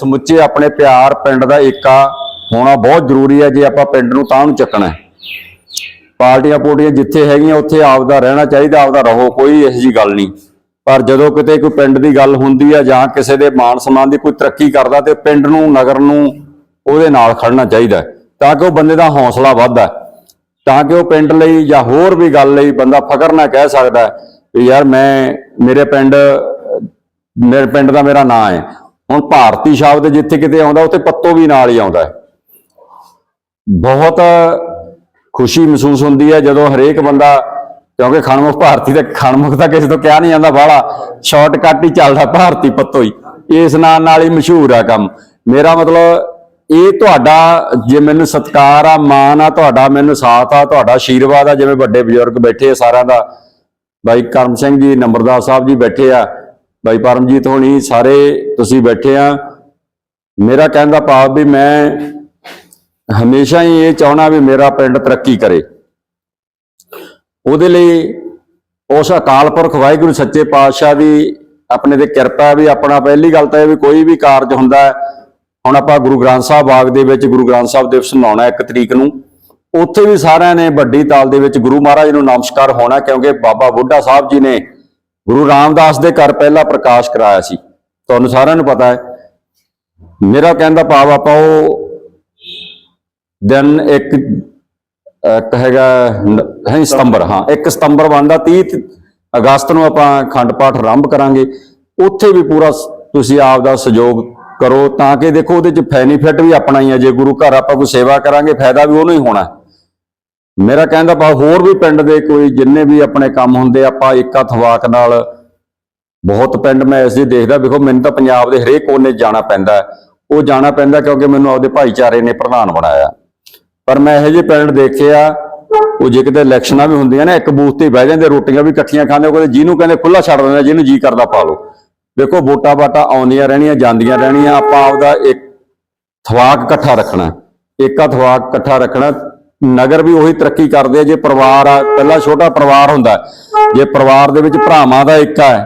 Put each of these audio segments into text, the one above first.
ਸਮੁੱਚੇ ਆਪਣੇ ਪਿਆਰ ਪਿੰਡ ਦਾ ਏਕਾ ਹੋਣਾ ਬਹੁਤ ਜ਼ਰੂਰੀ ਹੈ, ਜੇ ਆਪਾਂ ਪਿੰਡ ਨੂੰ ਤਾਂ ਨੂੰ ਚੱਕਣਾ ਹੈ। ਪਾਰਟੀਆਂ ਪੋਟੀਆਂ ਜਿੱਥੇ ਹੈਗੀਆਂ, ਉੱਥੇ ਆਪਦਾ ਰਹਿਣਾ ਚਾਹੀਦਾ, ਆਪਦਾ ਰਹੋ, ਕੋਈ ਇਹੋ ਜੀ ਗੱਲ ਨਹੀਂ। ਪਰ ਜਦੋਂ ਕਿਤੇ ਕੋਈ ਪਿੰਡ ਦੀ ਗੱਲ ਹੁੰਦੀ ਹੈ ਜਾਂ ਕਿਸੇ ਦੇ ਮਾਨ ਸਨਮਾਨ ਦੀ ਕੋਈ ਤਰੱਕੀ ਕਰਦਾ ਤੇ ਪਿੰਡ ਨੂੰ, ਨਗਰ ਨੂੰ ਉਹਦੇ ਨਾਲ ਖੜਨਾ ਚਾਹੀਦਾ ਤਾਂ ਕਿ ਉਹ ਬੰਦੇ ਦਾ ਹੌਸਲਾ ਵੱਧਦਾ ਤਾਂ ਕਿ ਉਹ ਪਿੰਡ ਲਈ ਜਾਂ ਹੋਰ ਵੀ ਗੱਲ ਲਈ ਬੰਦਾ ਫਕਰ ਨਾ ਕਹਿ ਸਕਦਾ ਵੀ ਯਾਰ ਮੈਂ, ਮੇਰੇ ਪਿੰਡ ਮੇਰੇ ਪਿੰਡ ਦਾ ਮੇਰਾ ਨਾਂ ਹੈ। ਹੁਣ ਭਾਰਤੀ ਸ਼ਬਦ ਜਿੱਥੇ ਕਿਤੇ ਆਉਂਦਾ, ਉੱਥੇ ਪੱਤੋ ਵੀ ਨਾਲ ਹੀ ਆਉਂਦਾ ਹੈ। ਬਹੁਤ ਖੁਸ਼ੀ ਮਹਿਸੂਸ ਹੁੰਦੀ ਹੈ ਜਦੋਂ ਹਰੇਕ ਬੰਦਾ, ਕਿਉਂਕਿ ਖਣਮੁਖ ਭਾਰਤੀ ਤੇ ਖਣਮੁਖ ਤਾਂ ਕਿਸੇ ਤੋਂ ਕਿਹਾ ਨਹੀਂ ਜਾਂਦਾ, ਬਾਹਲਾ ਸ਼ਾਰਟਕਟ ਹੀ ਚੱਲਦਾ ਭਾਰਤੀ ਪੱਤੋ ਹੀ। ਇਸ ਨਾਂ ਨਾਲ ਹੀ ਮਸ਼ਹੂਰ ਆ ਕੰਮ। ਮੇਰਾ ਮਤਲਬ, ਇਹ ਤੁਹਾਡਾ ਜੇ ਮੈਨੂੰ ਸਤਿਕਾਰ ਆ, ਮਾਣ ਆ, ਤੁਹਾਡਾ ਮੈਨੂੰ ਸਾਥ ਆ, ਤੁਹਾਡਾ ਆਸ਼ੀਰਵਾਦ ਆ, ਜਿਵੇਂ ਵੱਡੇ ਬਜ਼ੁਰਗ ਬੈਠੇ ਆ ਸਾਰਿਆਂ ਦਾ। ਬਾਈ ਕਰਮ ਸਿੰਘ ਜੀ, ਨੰਬਰਦਾਰ ਸਾਹਿਬ ਜੀ ਬੈਠੇ ਆ। ਬਾਈ ਪਰਮਜੀਤ ਹੋਣੀ, ਸਾਰੇ ਤੁਸੀਂ ਬੈਠੇ ਆ। ਮੇਰਾ ਕਹਿਣ ਦਾ ਭਾਵ ਵੀ ਮੈਂ ਹਮੇਸ਼ਾ ਹੀ ਇਹ ਚਾਹਣਾ ਵੀ ਮੇਰਾ ਪਿੰਡ ਤਰੱਕੀ ਕਰੇ। ਉਹਦੇ ਲਈ ਉਸ ਅਕਾਲ ਪੁਰਖ ਵਾਹਿਗੁਰੂ ਸੱਚੇ ਪਾਤਸ਼ਾਹ ਦੀ ਆਪਣੇ ਤੇ ਕਿਰਪਾ ਵੀ ਆਪਣਾ ਪਹਿਲੀ ਗੱਲ ਤਾਂ ਇਹ ਵੀ ਕੋਈ ਵੀ ਕਾਰਜ ਹੁੰਦਾ ਹੁਣ ਆਪਾਂ ਗੁਰੂ ਗ੍ਰੰਥ ਸਾਹਿਬ ਬਾਗ ਦੇ ਵਿੱਚ ਗੁਰੂ ਗ੍ਰੰਥ ਸਾਹਿਬ ਦਿਵਸ ਮਨਾਉਣਾ ਇੱਕ ਤਰੀਕ ਨੂੰ। ਉੱਥੇ ਵੀ ਸਾਰਿਆਂ ਨੇ ਵੱਡੀ ਤਾਲ ਦੇ ਵਿੱਚ ਗੁਰੂ ਮਹਾਰਾਜ ਨੂੰ ਨਮਸਕਾਰ ਹੋਣਾ ਕਿਉਂਕਿ ਬਾਬਾ ਬੁੱਢਾ ਸਾਹਿਬ ਜੀ ਨੇ ਗੁਰੂ ਰਾਮਦਾਸ ਦੇ ਘਰ ਪਹਿਲਾ ਪ੍ਰਕਾਸ਼ ਕਰਾਇਆ ਸੀ। ਤੁਹਾਨੂੰ ਸਾਰਿਆਂ ਨੂੰ ਪਤਾ ਹੈ। ਮੇਰਾ ਕਹਿਣ ਦਾ ਭਾਵ ਆਪਾਂ ਉਹ ਦਿਨ ਇੱਕ ਹੈਗਾ ਹੈ ਸਤੰਬਰ, ਹਾਂ 1 ਸਤੰਬਰ ਬਣਦਾ 30 ਅਗਸਤ ਨੂੰ ਆਪਾਂ ਖੰਡ ਪਾਠ ਆਰੰਭ ਕਰਾਂਗੇ। ਉੱਥੇ ਵੀ ਪੂਰਾ ਤੁਸੀਂ ਆਪ ਦਾ ਸਹਿਯੋਗ ਕਰੋ ਤਾਂ ਕਿ ਦੇਖੋ ਉਹਦੇ ਚ ਬੈਨੀਫਿਟ ਵੀ ਆਪਣਾ ਹੀ ਹੈ। ਜੇ ਗੁਰੂ ਘਰ ਆਪਾਂ ਕੋਈ ਸੇਵਾ ਕਰਾਂਗੇ, ਫਾਇਦਾ ਵੀ ਉਹਨੂੰ ਹੀ ਹੋਣਾ ਮੇਰਾ ਕਹਿੰਦਾ ਦਾ ਹੋਰ ਵੀ ਪਿੰਡ ਦੇ ਕੋਈ ਜਿੰਨੇ ਵੀ ਆਪਣੇ ਕੰਮ ਹੁੰਦੇ ਆਪਾਂ ਇੱਕ ਹੱਥਵਾਕ ਨਾਲ ਬਹੁਤ ਪਿੰਡ ਮੈਂ ਇਸ ਜੀ ਦੇਖਦਾ, ਵੇਖੋ ਮੈਨੂੰ ਤਾਂ ਪੰਜਾਬ ਦੇ ਹਰੇਕ ਕੋਨੇ ਜਾਣਾ ਪੈਂਦਾ ਉਹ ਜਾਣਾ ਪੈਂਦਾ ਕਿਉਂਕਿ ਮੈਨੂੰ ਆਪਦੇ ਭਾਈਚਾਰੇ ਨੇ ਪ੍ਰਧਾਨ ਬਣਾਇਆ। ਪਰ ਮੈਂ ਇਹੋ ਜਿਹੇ ਪਿੰਡ ਦੇਖੇ ਆ ਉਹ ਜੇ ਕਿਤੇ ਇਲੈਕਸ਼ਨਾਂ ਵੀ ਹੁੰਦੀਆਂ ਨੇ, ਇੱਕ ਬੂਥ ਤੇ ਬਹਿ ਜਾਂਦੇ, ਰੋਟੀਆਂ ਵੀ ਇਕੱਠੀਆਂ ਖਾਂਦੇ, ਉਹ ਕਹਿੰਦੇ ਜਿਹਨੂੰ ਕਹਿੰਦੇ ਖੁੱਲਾ ਛੱਡ ਦਿੰਦੇ, ਜਿਹਨੂੰ ਜੀ ਕਰਦਾ ਪਾ ਲਓ। ਦੇਖੋ ਵੋਟਾਂ ਬਾਟਾਂ ਆਉਂਦੀਆਂ ਰਹਿਣੀਆਂ, ਜਾਂਦੀਆਂ ਰਹਿਣੀਆਂ, ਆਪਾਂ ਆਪਦਾ ਇੱਕ ਥਵਾਕ ਇਕੱਠਾ ਰੱਖਣਾ ਏਕਾ ਥਵਾਕ ਇਕੱਠਾ ਰੱਖਣਾ ਨਗਰ ਵੀ ਉਹੀ ਤਰੱਕੀ ਕਰਦੇ ਆ, ਜੇ ਪਰਿਵਾਰ ਆ, ਪਹਿਲਾਂ ਛੋਟਾ ਪਰਿਵਾਰ ਹੁੰਦਾ ਜੇ ਪਰਿਵਾਰ ਦੇ ਵਿੱਚ ਭਰਾਵਾਂ ਦਾ ਇੱਕ ਹੈ,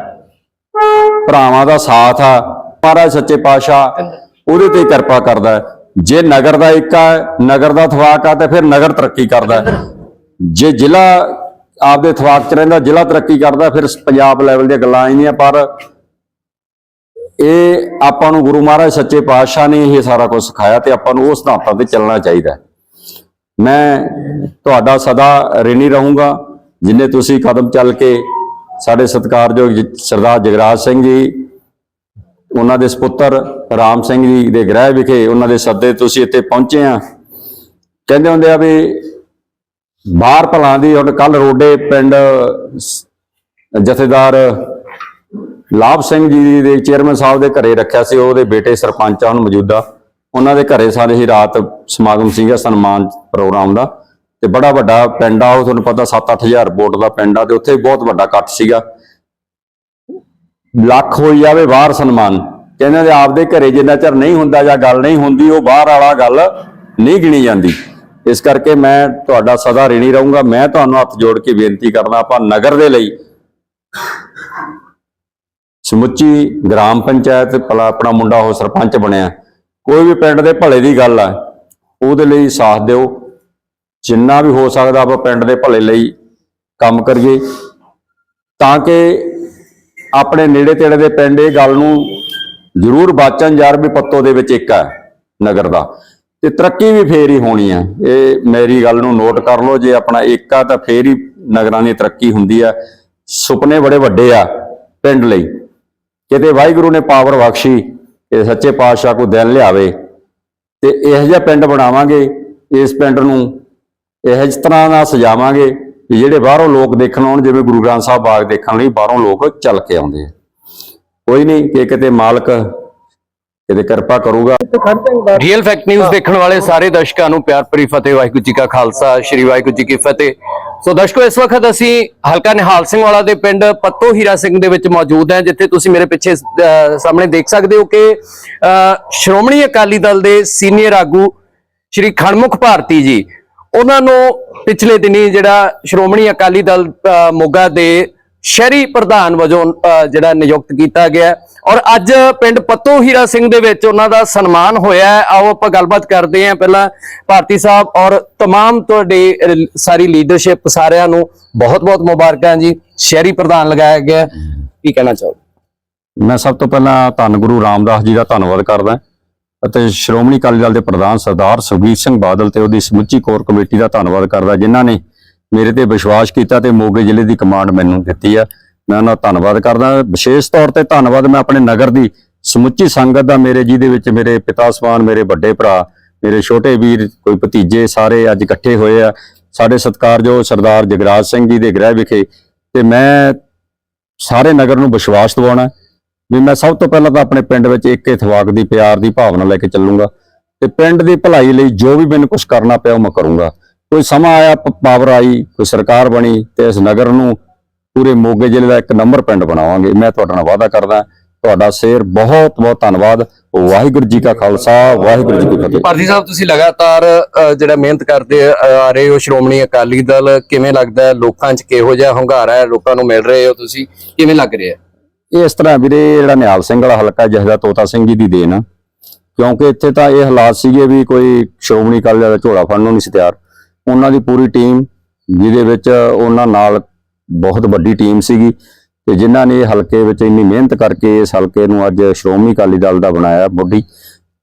ਭਰਾਵਾਂ ਦਾ ਸਾਥ ਆ, ਮਹਾਰਾਜ ਸੱਚੇ ਪਾਤਸ਼ਾਹ ਉਹਦੇ ਤੇ ਕਿਰਪਾ ਕਰਦਾ ਜੇ ਨਗਰ ਦਾ ਇੱਕ ਹੈ ਨਗਰ ਦਾ ਥਵਾਕ ਆ, ਤੇ ਫਿਰ ਨਗਰ ਤਰੱਕੀ ਕਰਦਾ ਜੇ ਜ਼ਿਲ੍ਹਾ ਆਪਦੇ ਥਵਾਕ ਚ ਰਹਿੰਦਾ, ਜ਼ਿਲ੍ਹਾ ਤਰੱਕੀ ਕਰਦਾ, ਫਿਰ ਪੰਜਾਬ ਲੈਵਲ ਦੀਆਂ ਗੱਲਾਂ ਆਈਆਂ ਪਰ ਇਹ ਆਪਾਂ ਨੂੰ ਗੁਰੂ ਮਹਾਰਾਜ ਸੱਚੇ ਪਾਤਸ਼ਾਹ ਨੇ ਇਹ ਸਾਰਾ ਕੁਝ ਸਿਖਾਇਆ ਤੇ ਆਪਾਂ ਨੂੰ ਉਸ ਸਿਧਾਂਤਾਂ ਤੇ ਚੱਲਣਾ ਚਾਹੀਦਾ ਮੈਂ ਤੁਹਾਡਾ ਸਦਾ ਰਿਣੀ ਰਹੂੰਗਾ, ਜਿੰਨੇ ਤੁਸੀਂ ਕਦਮ ਚੱਲ ਕੇ ਸਾਡੇ ਸਤਿਕਾਰਯੋਗ ਸਰਦਾਰ ਜਗਰਾਜ ਸਿੰਘ ਜੀ, ਉਹਨਾਂ ਦੇ ਸੁਪੁੱਤਰ ਰਾਮ ਸਿੰਘ ਜੀ ਦੇ ਗ੍ਰਹਿ ਵਿਖੇ ਉਹਨਾਂ ਦੇ ਸੱਦੇ ਤੁਸੀਂ ਇੱਥੇ ਪਹੁੰਚੇ ਆ। ਕਹਿੰਦੇ ਹੁੰਦੇ ਆ ਵੀ ਬਾਹਰ ਭਲਾਂ ਦੀ ਹੁਣ ਕੱਲ ਰੋਡੇ ਪਿੰਡ ਜਥੇਦਾਰ ਲਾਭ ਸਿੰਘ ਜੀ ਦੇ ਚੇਅਰਮੈਨ ਸਾਹਿਬ ਦੇ ਘਰੇ ਰੱਖਿਆ ਸੀ, ਉਹਦੇ ਬੇਟੇ ਸਰਪੰਚ ਆ ਹੁਣ ਮੌਜੂਦਾ। ਉਹਨਾਂ ਦੇ ਘਰੇ ਸਾਰੇ ਹੀ ਰਾਤ ਸਮਾਗਮ ਸੀਗਾ ਸਨਮਾਨ ਪ੍ਰੋਗਰਾਮ ਦਾ ਤੇ ਬੜਾ ਵੱਡਾ ਪਿੰਡ ਆ, ਉਹ ਤੁਹਾਨੂੰ ਪਤਾ 7-8000 ਵੋਟ ਦਾ ਪਿੰਡ ਆ ਤੇ ਉੱਥੇ ਬਹੁਤ ਵੱਡਾ ਇਕੱਠ ਸੀਗਾ। ਲੱਖ ਹੋਈ ਜਾਵੇ ਬਾਹਰ ਸਨਮਾਨ, ਕਹਿੰਦੇ ਨੇ ਆਪਦੇ ਘਰੇ ਜਿੰਨਾ ਚਿਰ ਨਹੀਂ ਹੁੰਦਾ ਜਾਂ ਗੱਲ ਨਹੀਂ ਹੁੰਦੀ, ਉਹ ਬਾਹਰ ਵਾਲਾ ਗੱਲ ਨਹੀਂ ਗਿਣੀ ਜਾਂਦੀ। ਇਸ ਕਰਕੇ ਮੈਂ ਤੁਹਾਡਾ ਸਦਾ ਰਿਣੀ ਰਹੂੰਗਾ, ਮੈਂ ਤੁਹਾਨੂੰ ਹੱਥ ਜੋੜ ਕੇ ਬੇਨਤੀ ਕਰਦਾ, ਆਪਾਂ ਨਗਰ ਦੇ ਲਈ ਸਮੁੱਚੀ ਗ੍ਰਾਮ ਪੰਚਾਇਤ ਭਲਾ ਆਪਣਾ ਮੁੰਡਾ ਉਹ ਸਰਪੰਚ ਬਣਿਆ। ਕੋਈ ਵੀ ਪਿੰਡ ਦੇ ਭਲੇ ਦੀ ਗੱਲ ਆ, ਉਹਦੇ ਲਈ ਸਾਥ ਦਿਓ। ਜਿੰਨਾ ਵੀ ਹੋ ਸਕਦਾ ਆਪਾਂ ਪਿੰਡ ਦੇ ਭਲੇ ਲਈ ਕੰਮ ਕਰੀਏ, ਤਾਂ ਕਿ ਆਪਣੇ ਨੇੜੇ ਤੇੜੇ ਦੇ ਪਿੰਡ ਇਹ ਗੱਲ ਨੂੰ ਜ਼ਰੂਰ ਬਾਚਣ ਯਾਰ ਵੀ ਪੱਤੋ ਦੇ ਵਿੱਚ ਇੱਕ ਹੈ ਨਗਰ ਦਾ। ਤੇ ਤਰੱਕੀ ਵੀ ਫੇਰ ਹੀ ਹੋਣੀ ਆ। ਇਹ ਮੇਰੀ ਗੱਲ ਨੂੰ ਨੋਟ ਕਰ ਲਓ, ਜੇ ਆਪਣਾ ਏਕਾ ਤਾਂ ਫੇਰ ਹੀ ਨਗਰਾਂ ਦੀ ਤਰੱਕੀ ਹੁੰਦੀ ਆ। ਸੁਪਨੇ ਬੜੇ ਵੱਡੇ ਆ ਪਿੰਡ ਲਈ। ਕਿਤੇ ਵਾਹਿਗੁਰੂ ਨੇ ਪਾਵਰ ਬਖਸ਼ੀ ਕਿ ਸੱਚੇ ਪਾਤਸ਼ਾਹ ਕੋ ਦਿਨ ਲਿਆਵੇ ਤੇ ਇਹੋ ਜਿਹਾ ਪਿੰਡ ਬਣਾਵਾਂਗੇ, ਇਸ ਪਿੰਡ ਨੂੰ ਇਹੋ ਜਿਸ ਤਰ੍ਹਾਂ ਨਾਲ ਸਜਾਵਾਂਗੇ ਕਿ ਜਿਹੜੇ ਬਾਹਰੋਂ ਲੋਕ ਦੇਖਣ ਆਉਣ, ਜਿਵੇਂ ਗੁਰੂ ਗ੍ਰੰਥ ਸਾਹਿਬ ਬਾਗ ਦੇਖਣ ਲਈ ਬਾਹਰੋਂ ਲੋਕ ਚੱਲ ਕੇ ਆਉਂਦੇ ਆ। ਕੋਈ ਨਹੀਂ, ਕਿ ਕਿਤੇ ਮਾਲਕ ਕਿਤੇ ਕਿਰਪਾ ਕਰੂਗਾ। ਰੀਅਲ ਫੈਕਟ ਨਿਊਜ਼ ਦੇਖਣ ਵਾਲੇ ਸਾਰੇ ਦਰਸ਼ਕਾਂ ਨੂੰ ਪਿਆਰ ਭਰੀ ਫਤਿਹ, ਵਾਹਿਗੁਰੂ ਜੀ ਕਾ ਖਾਲਸਾ, ਸ੍ਰੀ ਵਾਹਿਗੁਰੂ ਜੀ ਕੀ ਫਤਿਹ। ਸੋ ਦਰਸ਼ਕੋ, ਇਸ ਵਕਤ ਅਸੀਂ ਹਲਕਾ ਨਿਹਾਲ ਸਿੰਘ ਵਾਲਾ ਦੇ ਪਿੰਡ ਪੱਤੋ ਹੀਰਾ ਸਿੰਘ ਦੇ ਵਿੱਚ ਮੌਜੂਦ ਹਾਂ, ਜਿੱਥੇ ਤੁਸੀਂ ਮੇਰੇ ਪਿੱਛੇ ਸਾਹਮਣੇ ਦੇਖ ਸਕਦੇ ਹੋ ਕਿ ਸ਼੍ਰੋਮਣੀ ਅਕਾਲੀ ਦਲ ਦੇ ਸੀਨੀਅਰ ਆਗੂ ਸ਼੍ਰੀ ਖਣਮੁਖ ਭਾਰਤੀ ਜੀ, ਉਹਨਾਂ ਨੂੰ ਪਿਛਲੇ ਦਿਨੀ ਜਿਹੜਾ ਸ਼੍ਰੋਮਣੀ ਅਕਾਲੀ ਦਲ ਮੋਗਾ ਦੇ ਸ਼ਹਿਰੀ ਪ੍ਰਧਾਨ ਵਜੋਂ ਅ, ਜਿਹੜਾ ਨਿਯੁਕਤ ਕੀਤਾ ਗਿਆ ਹੈ। ਔਰ ਅੱਜ ਪਿੰਡ ਪੱਤੋ ਹੀਰਾ ਸਿੰਘ ਦੇ ਵਿੱਚ ਉਹਨਾਂ ਦਾ ਸਨਮਾਨ ਹੋਇਆ ਹੈ। ਆਓ ਆਪਾਂ ਗੱਲਬਾਤ ਕਰਦੇ ਹਾਂ ਪਹਿਲਾਂ ਭਾਰਤੀ ਸਾਹਿਬ ਔਰ तमाम ਤੁਹਾਡੀ ਅ, ਸਾਰੀ ਲੀਡਰਸ਼ਿਪ ਸਾਰਿਆਂ ਨੂੰ ਬਹੁਤ-ਬਹੁਤ ਮੁਬਾਰਕਾਂ ਜੀ ਸ਼ਹਿਰੀ ਪ੍ਰਧਾਨ ਲਗਾਇਆ ਗਿਆ ਹੈ। ਕੀ ਕਹਿਣਾ ਚਾਹੋ ਮੈਂ ਸਭ ਤੋਂ ਪਹਿਲਾਂ ਧੰਨ ਗੁਰੂ ਰਾਮਦਾਸ ਜੀ ਦਾ ਧੰਨਵਾਦ ਕਰਦਾ ਅਤੇ ਸ਼੍ਰੋਮਣੀ ਅਕਾਲੀ ਦਲ ਦੇ ਪ੍ਰਧਾਨ ਸਰਦਾਰ ਸੁਖਬੀਰ ਸਿੰਘ ਬਾਦਲ ਤੇ ਉਹਦੀ ਸਮੁੱਚੀ ਕੋਰ ਕਮੇਟੀ ਦਾ ਧੰਨਵਾਦ ਕਰਦਾ ਜਿਨ੍ਹਾਂ ਨੇ ਮੇਰੇ ਤੇ ਵਿਸ਼ਵਾਸ ਕੀਤਾ ਤੇ ਮੋਗੇ ਜ਼ਿਲ੍ਹੇ ਦੀ ਕਮਾਂਡ ਮੈਨੂੰ ਦਿੱਤੀ ਆ। ਮੈਂ ਉਹਨਾਂ ਦਾ ਧੰਨਵਾਦ ਕਰਦਾ। ਵਿਸ਼ੇਸ਼ ਤੌਰ ਤੇ ਧੰਨਵਾਦ ਮੈਂ ਆਪਣੇ ਨਗਰ ਦੀ ਸਮੁੱਚੀ ਸੰਗਤ ਦਾ ਮੇਰੇ ਜਿਹਦੇ ਵਿੱਚ ਮੇਰੇ ਪਿਤਾ ਸਮਾਨ ਮੇਰੇ ਵੱਡੇ ਭਰਾ, ਮੇਰੇ ਛੋਟੇ ਵੀਰ, ਕੋਈ ਭਤੀਜੇ ਸਾਰੇ ਅੱਜ ਇਕੱਠੇ ਹੋਏ ਆ। ਸਾਡੇ ਸਤਿਕਾਰਯੋਗ ਸਰਦਾਰ ਜਗਰਾਜ ਸਿੰਘ ਜੀ ਦੇ ਗ੍ਰਹਿ ਵਿਖੇ ਤੇ ਮੈਂ ਸਾਰੇ ਨਗਰ ਨੂੰ ਵਿਸ਼ਵਾਸ ਦਿਵਾਉਣਾ। ਵੀ ਮੈਂ ਸਭ ਤੋਂ ਪਹਿਲਾਂ ਤਾਂ ਆਪਣੇ ਪਿੰਡ ਵਿੱਚ ਇੱਕ ਇਤਵਾਕ ਦੀ ਪਿਆਰ ਦੀ ਭਾਵਨਾ ਲੈ ਕੇ ਚੱਲੂੰਗਾ ਤੇ ਪਿੰਡ ਦੀ ਭਲਾਈ ਲਈ ਜੋ ਵੀ ਮੈਨੂੰ ਕੁਝ ਕਰਨਾ ਪਿਆ ਉਹ ਮੈਂ ਕਰੂੰਗਾ। ਕੋਈ ਸਮਾਂ ਆਇਆ ਪਾਵਰ ਆਈ ਕੋਈ ਸਰਕਾਰ ਬਣੀ ਤੇ ਇਸ ਨਗਰ ਨੂੰ ਪੂਰੇ ਮੋਗੇ ਜ਼ਿਲ੍ਹੇ ਦਾ ਇੱਕ ਨੰਬਰ ਪਿੰਡ ਬਣਾਵਾਂਗੇ। ਮੈਂ ਤੁਹਾਡੇ ਨਾਲ ਵਾਅਦਾ ਕਰਦਾ ਤੁਹਾਡਾ ਸ਼ੇਰ ਬਹੁਤ ਬਹੁਤ ਧੰਨਵਾਦ। ਵਾਹਿਗੁਰੂ ਜੀ ਕਾ ਖਾਲਸਾ ਵਾਹਿਗੁਰੂ ਜੀ ਕੀ ਫਤਿਹ। ਭਾਰਤੀ ਸਾਹਿਬ ਤੁਸੀਂ ਲਗਾਤਾਰ ਜਿਹੜਾ ਮਿਹਨਤ ਕਰਦੇ ਆ ਰਹੇ ਹੋ ਸ਼੍ਰੋਮਣੀ ਅਕਾਲੀ ਦਲ ਕਿਵੇਂ ਲੱਗਦਾ ਲੋਕਾਂ 'ਚ ਕਿਹੋ ਜਿਹਾ ਹੁੰਗਾਰਾ ਹੈ? ਲੋਕਾਂ ਨੂੰ ਮਿਲ ਰਹੇ ਹੋ ਤੁਸੀਂ? ਕਿਵੇਂ ਲੱਗ ਰਿਹਾ ਇਹ ਇਸ ਤਰ੍ਹਾਂ ਵੀਰੇ ਜਿਹੜਾ ਨਿਹਾਲ ਸਿੰਘ ਵਾਲਾ ਹਲਕਾ ਜਿਹਦਾ ਤੋਤਾ ਸਿੰਘ ਜੀ ਦੀ ਦੇਣ ਕਿਉਂਕਿ ਇੱਥੇ ਤਾਂ ਇਹ ਹਾਲਾਤ ਸੀਗੇ ਵੀ ਕੋਈ ਸ਼੍ਰੋਮਣੀ ਅਕਾਲੀ ਦਲ ਦਾ ਝੋਲਾ ਫੜਨ ਨੂੰ ਨਹੀਂ ਸੀ ਤਿਆਰ। ਉਹਨਾਂ ਦੀ ਪੂਰੀ ਟੀਮ, ਜਿਹਦੇ ਵਿੱਚ ਉਹਨਾਂ ਨਾਲ ਬਹੁਤ ਵੱਡੀ ਟੀਮ ਸੀਗੀ ਤੇ ਜਿਨ੍ਹਾਂ ਨੇ ਹਲਕੇ ਵਿੱਚ ਇੰਨੀ ਮਿਹਨਤ ਕਰਕੇ ਇਸ ਹਲਕੇ ਨੂੰ ਅੱਜ ਸ਼੍ਰੋਮਣੀ ਅਕਾਲੀ ਦਲ ਦਾ ਬਣਾਇਆ ਬੋਡੀ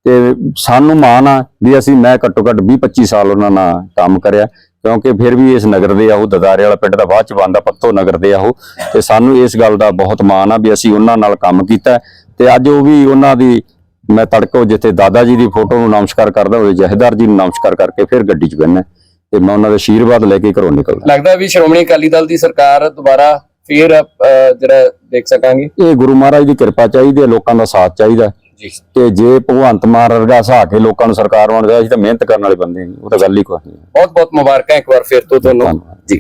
ਤੇ ਸਾਨੂੰ ਮਾਣ ਆ ਵੀ ਅਸੀਂ ਮੈਂ ਘੱਟੋ ਘੱਟ 20 25 ਸਾਲ ਉਹਨਾਂ ਨਾਲ ਕੰਮ ਕਰਿਆ, ਕਿਉਂਕਿ ਫਿਰ ਵੀ ਇਸ ਨਗਰ ਦੇ ਆ, ਉਹ ਦਦਾਰੇ ਵਾਲਾ ਪਿੰਡ ਦਾ ਬਾਅਦ ਚ ਬੰਦਾ ਪੱਤੋ ਨਗਰ ਦੇ ਆ ਉਹ। ਤੇ ਸਾਨੂੰ ਇਸ ਗੱਲ ਦਾ ਬਹੁਤ ਮਾਣ ਆ ਵੀ ਅਸੀਂ ਉਹਨਾਂ ਨਾਲ ਕੰਮ ਕੀਤਾ। ਤੇ ਅੱਜ ਉਹ ਵੀ ਉਹਨਾਂ ਦੀ, ਮੈਂ ਤੜਕੋ ਜਿੱਥੇ ਦਾਦਾ ਜੀ ਦੀ ਫੋਟੋ ਨੂੰ ਨਮਸਕਾਰ ਕਰਦਾ ਉਹਦੇ ਜਹੇਦਾਰ ਜੀ ਨੂੰ ਨਮਸਕਾਰ ਕਰਕੇ ਫਿਰ ਗੱਡੀ 'ਚ ਬਹਿਣਾ ਤੇ ਮੈਂ ਉਹਨਾਂ ਦਾ ਆਸ਼ੀਰਵਾਦ ਲੈ ਕੇ ਘਰੋਂ ਨਿਕਲਦਾ। ਲੱਗਦਾ ਵੀ ਸ਼੍ਰੋਮਣੀ ਅਕਾਲੀ ਦਲ ਦੀ ਸਰਕਾਰ ਦੁਬਾਰਾ ਫੇਰ ਜਿਹੜਾ ਦੇਖ ਸਕਾਂਗੇ? ਇਹ ਗੁਰੂ ਮਹਾਰਾਜ ਦੀ ਕਿਰਪਾ ਚਾਹੀਦੀ ਹੈ ਲੋਕਾਂ ਦਾ ਸਾਥ ਚਾਹੀਦਾ ਤੇ ਜੇ ਭਗਵੰਤ ਮਾਨ ਵਰਗਾ ਹਸਾ ਕੇ ਲੋਕਾਂ ਨੂੰ ਸਰਕਾਰ ਬਣਾਉਂਦਾ ਅਸੀਂ ਤਾਂ ਮਿਹਨਤ ਕਰਨ ਵਾਲੇ ਬੰਦੇ ਨਹੀਂ ਉਹ ਤਾਂ ਗੱਲ ਹੀ ਕੋਈ ਨਹੀਂ ਬਹੁਤ ਬਹੁਤ ਮੁਬਾਰਕਾਂ ਇੱਕ ਵਾਰ ਫਿਰ ਤੋਂ ਤੁਹਾਨੂੰ। ਜੀ।